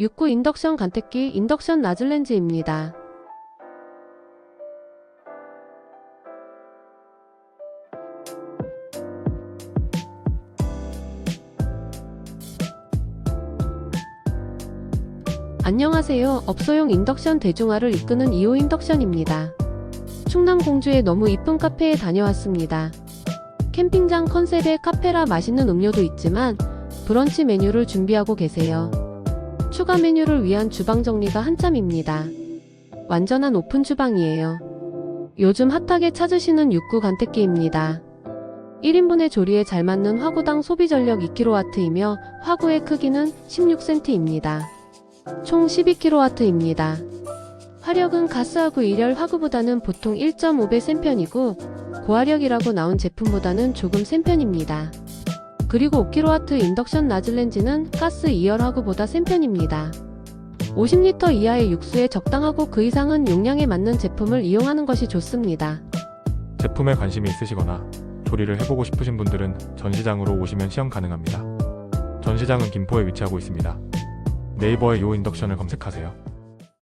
6구 인덕션 간택기 인덕션 나즐렌즈입니다. 안녕하세요. 업소용 인덕션 대중화를 이끄는 2호 인덕션입니다. 충남 공주의 너무 이쁜 카페에 다녀왔습니다. 캠핑장 컨셉의 카페라 맛있는 음료도 있지만 브런치 메뉴를 준비하고 계세요. 추가 메뉴를 위한 주방 정리가 한참입니다. 완전한 오픈 주방이에요. 요즘 핫하게 찾으시는 육구 간택기입니다. 1인분의 조리에 잘 맞는 화구당 소비 전력 2kW이며 화구의 크기는 16cm입니다. 총 12kW입니다. 화력은 가스화구 1열 화구보다는 보통 1.5배 센 편이고 고화력이라고 나온 제품보다는 조금 센 편입니다. 그리고 5kW 인덕션 나즐렌지는 가스 2열 화구보다 센 편입니다. 50리터 이하의 육수에 적당하고 그 이상은 용량에 맞는 제품을 이용하는 것이 좋습니다. 제품에 관심이 있으시거나 조리를 해보고 싶으신 분들은 전시장으로 오시면 시험 가능합니다. 전시장은 김포에 위치하고 있습니다. 네이버에 요 인덕션을 검색하세요.